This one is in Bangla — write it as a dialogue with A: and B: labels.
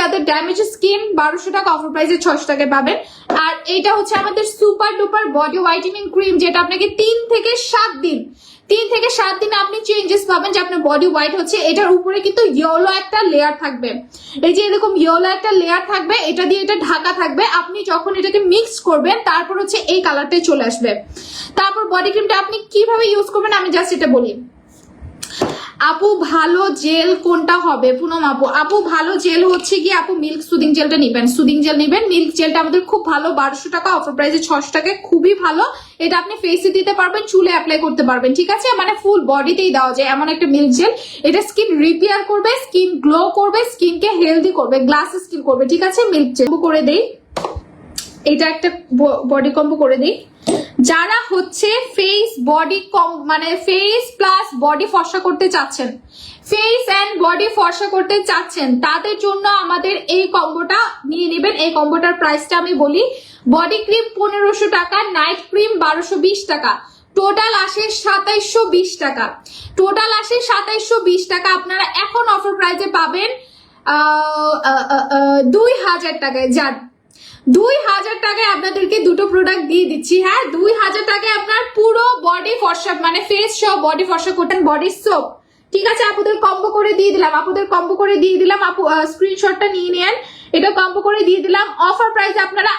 A: যাদের ড্যামেজ স্কিন বারোশো টাকা অফার প্রাইসে ছশো টাকায় পাবেন। আর এটা হচ্ছে আমাদের super duper body whitening cream যেটা আপনাকে তিন থেকে সাত দিন, তিন থেকে সাত দিনে আপনি চেঞ্জেস পাবেন যে আপনার বডি হোয়াইট হচ্ছে। এটার উপরে কিন্তু ইয়েলো একটা লেয়ার থাকবে। এই যে এরকম ইয়েলো একটা লেয়ার থাকবে, এটা দিয়ে এটা ঢাকা থাকবে। আপনি যখন এটাকে মিক্স করবেন, তারপর হচ্ছে এই কালারটাই চলে আসবে। তারপর বডি ক্রিমটা আপনি কীভাবে ইউজ করবেন, আমি জাস্ট এটা বলি। আপু ভালো জেল কোনটা হবে? পুনম আপু আপু ভালো জেল হচ্ছে কি আপু মিল্ক সুদিং জেলটা নিবেন। সুদিং জেল নিবেন মিল্ক জেলটা আমাদের খুব ভালো, বারোশো টাকা অফার প্রাইসে ছশো টাকায়, খুবই ভালো। এটা আপনি ফেসে দিতে পারবেন, চুলে অ্যাপ্লাই করতে পারবেন, ঠিক আছে? মানে ফুল বডিতেই দেওয়া যায় এমন একটা মিল্ক জেল এটা স্কিন রিপেয়ার করবে স্কিন গ্লো করবে স্কিনকে হেলদি করবে গ্লাস স্কিন করবে, ঠিক আছে? মিল্ক জেল করে দেই। এটা একটা বডি কম্বো করে দিই। যারা হচ্ছে ফেস বডি কম মানে ফেস প্লাস বডি ফর্সা করতে চাচ্ছেন। ফেস অ্যান্ড বডি ফর্সা করতে চাচ্ছেন, তাদের জন্য আমাদের এই কম্বোটা নিয়ে নেবেন। এই কম্বোটার প্রাইসটা আমি বলি বডি ক্রিম পনেরোশো টাকা নাইট ক্রিম বারোশো টাকা। টোটাল আসে সাতাইশশো টাকা। টোটাল আসে সাতাইশশো টাকা। আপনারা এখন অফার প্রাইসে পাবেন দুই হাজার টাকায়। যান দুই হাজার টাকায় আপনাদেরকে দুটো প্রোডাক্ট দিয়ে দিচ্ছি। হ্যাঁ দুই হাজার টাকায় আপনার পুরো বডি ফর্সা মানে ফেস সব বডি ফর্সা করতেন বডি সোপ ঠিক আছে, আপুদের কম্বো করে দিয়ে দিলাম। আপুদের কম্বো করে দিয়ে দিলাম। আপু স্ক্রিনশটটা নিয়ে নেন। এটা কম্বো করে দিয়ে দিলাম। অফার প্রাইস আপনারা